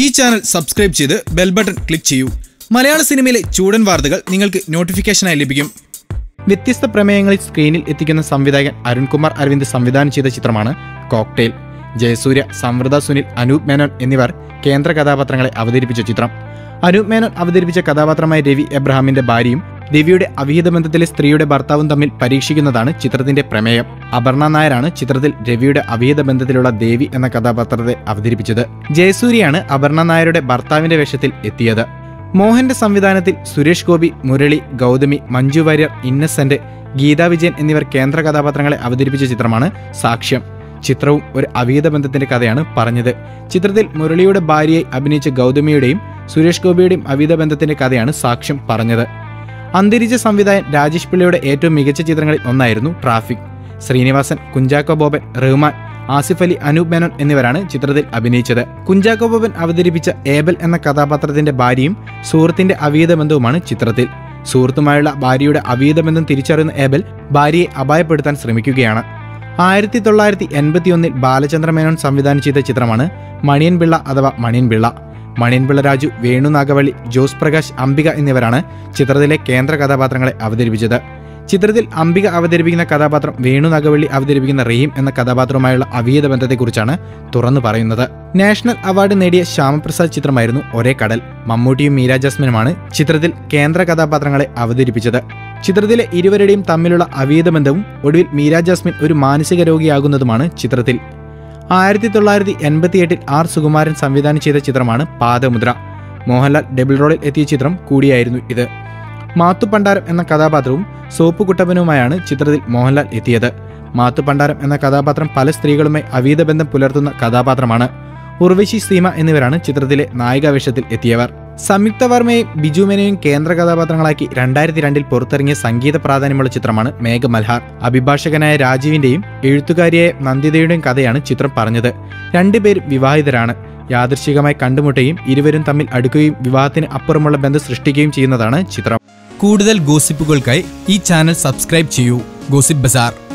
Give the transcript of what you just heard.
ഈ channel subscribe ചെയ്ത് bell button click ചെയ്യൂ. മലയാള സിനിമയിലെ ചൂടൻ വാർത്തകൾ നിങ്ങൾക്ക് നോട്ടിഫിക്കേഷനായി ലഭിക്കും. വ്യത്യസ്ത പ്രമേയങ്ങളിൽ സ്ക്രീനിൽ എത്തിക്കുന്ന സംവിധായകൻ അരുൺകുമാർ അരവിന്ദ് സംവിധാനം ചെയ്ത ചിത്രമാണ് കോക്ടെയിൽ. ജയസൂര്യ സമൃദ്ധ സുനിൽ അനൂപ് മേനോൻ എന്നിവർ കേന്ദ്ര കഥാപാത്രങ്ങളെ അവതരിപ്പിച്ച ചിത്രം. അനൂപ് മേനോൻ അവതരിപ്പിച്ച കഥാപാത്രമായ രവി എബ്രഹാമിന്റെ ഭാര്യയും രവിയുടെ അവിഹിത ബന്ധത്തിലെ സ്ത്രീയുടെ ഭർത്താവും തമ്മിൽ പരീക്ഷിക്കുന്നതാണ് ചിത്രത്തിന്റെ പ്രമേയം. അപർണ നായരാണ് ചിത്രത്തിൽ രവിയുടെ അവിഹിത ബന്ധത്തിലുള്ള ദേവി എന്ന കഥാപാത്രത്തെ അവതരിപ്പിച്ചത്. ജയസൂരിയാണ് അപർണ നായരുടെ ഭർത്താവിന്റെ വേഷത്തിൽ എത്തിയത്. മോഹന്റെ സംവിധാനത്തിൽ സുരേഷ് ഗോപി മുരളി ഗൗതമി മഞ്ജു വാര്യർ ഇന്നസെന്റ് ഗീതാ വിജയൻ എന്നിവർ കേന്ദ്ര കഥാപാത്രങ്ങളെ അവതരിപ്പിച്ച ചിത്രമാണ് സാക്ഷ്യം. ചിത്രവും ഒരു അവിഹിത ബന്ധത്തിന്റെ കഥയാണ് പറഞ്ഞത്. ചിത്രത്തിൽ മുരളിയുടെ ഭാര്യയെ അഭിനയിച്ച ഗൗതമിയുടെയും സുരേഷ് ഗോപിയുടെയും അവിഹിത ബന്ധത്തിന്റെ കഥയാണ് സാക്ഷ്യം പറഞ്ഞത്. അന്തരിച്ച സംവിധായൻ രാജേഷ് പിള്ളയുടെ ഏറ്റവും മികച്ച ചിത്രങ്ങളിൽ ഒന്നായിരുന്നു ട്രാഫിക്. ശ്രീനിവാസൻ കുഞ്ചാക്കോ ബോബൻ റഹ്മാൻ ആസിഫ് അലി അനൂപ് മേനോൻ എന്നിവരാണ് ചിത്രത്തിൽ അഭിനയിച്ചത്. കുഞ്ചാക്കോ ബോബൻ അവതരിപ്പിച്ച ഏബൽ എന്ന കഥാപാത്രത്തിന്റെ ഭാര്യയും സുഹൃത്തിന്റെ അവീത ബന്ധവുമാണ് ചിത്രത്തിൽ. സുഹൃത്തുമായുള്ള ഭാര്യയുടെ അവീത ബന്ധം തിരിച്ചറിയുന്ന ഏബൽ ഭാര്യയെ അപായപ്പെടുത്താൻ ശ്രമിക്കുകയാണ്. ആയിരത്തി തൊള്ളായിരത്തി എൺപത്തിയൊന്നിൽ ബാലചന്ദ്ര മേനോൻ സംവിധാനം ചെയ്ത ചിത്രമാണ് മണിയൻ പിള്ള അഥവാ മണിയൻ പിള്ള മണിയൻ വേണുനാഗവള്ളി രാജു വേണു നാഗവള്ളി ജോസ് പ്രകാശ് അംബിക എന്നിവരാണ് ചിത്രത്തിലെ കേന്ദ്ര കഥാപാത്രങ്ങളെ അവതരിപ്പിച്ചത്. ചിത്രത്തിൽ അംബിക അവതരിപ്പിക്കുന്ന കഥാപാത്രം വേണു നാഗവള്ളി അവതരിപ്പിക്കുന്ന റഹീം എന്ന കഥാപാത്രവുമായുള്ള അവിഹിത ബന്ധത്തെക്കുറിച്ചാണ് തുറന്നു പറയുന്നത്. നാഷണൽ അവാർഡ് നേടിയ ശ്യാമപ്രസാദ് ചിത്രമായിരുന്നു ഒരേ കടൽ. മമ്മൂട്ടിയും മീര ജാസ്മിനുമാണ് ചിത്രത്തിൽ കേന്ദ്ര കഥാപാത്രങ്ങളെ അവതരിപ്പിച്ചത്. ചിത്രത്തിലെ ഇരുവരുടെയും തമ്മിലുള്ള അവിഹിത ബന്ധവും ഒടുവിൽ മീര ജാസ്മിൻ ഒരു മാനസിക രോഗിയാകുന്നതുമാണ് ചിത്രത്തിൽ. ആയിരത്തി തൊള്ളായിരത്തി എൺപത്തിയെട്ടിൽ ആർ സുകുമാരൻ സംവിധാനം ചെയ്ത ചിത്രമാണ് പാദമുദ്ര. മോഹൻലാൽ ഡബിൾ റോളിൽ എത്തിയ ചിത്രം കൂടിയായിരുന്നു ഇത്. മാത്തു പണ്ടാരം എന്ന കഥാപാത്രവും സോപ്പ് കുട്ടപ്പനുമായാണ് ചിത്രത്തിൽ മോഹൻലാൽ എത്തിയത്. മാത്തു പണ്ടാരം എന്ന കഥാപാത്രം പല സ്ത്രീകളുമായി അവീത ബന്ധം പുലർത്തുന്ന കഥാപാത്രമാണ്. ഉർവശി സീമ എന്നിവരാണ് ചിത്രത്തിലെ നായികാവേഷത്തിൽ എത്തിയവർ. സംയുക്ത വർമ്മയും ബിജു മേനയും കേന്ദ്ര കഥാപാത്രങ്ങളാക്കി രണ്ടായിരത്തി രണ്ടിൽ പുറത്തിറങ്ങിയ സംഗീത പ്രാധാന്യമുള്ള ചിത്രമാണ് മേഘ മൽഹാർ അഭിഭാഷകനായ രാജീവിന്റെയും എഴുത്തുകാരിയായ നന്ദിതയുടെയും കഥയാണ് ചിത്രം പറഞ്ഞത്. രണ്ടുപേരും വിവാഹിതരാണ്. യാദൃശികമായി കണ്ടുമുട്ടുകയും ഇരുവരും തമ്മിൽ അടുക്കുകയും വിവാഹത്തിന് അപ്പുറമുള്ള ബന്ധം സൃഷ്ടിക്കുകയും ചെയ്യുന്നതാണ് ചിത്രം. കൂടുതൽ ഗോസിപ്പുകൾക്കായി ഈ ചാനൽ സബ്സ്ക്രൈബ് ചെയ്യൂ. Gossip bazaar.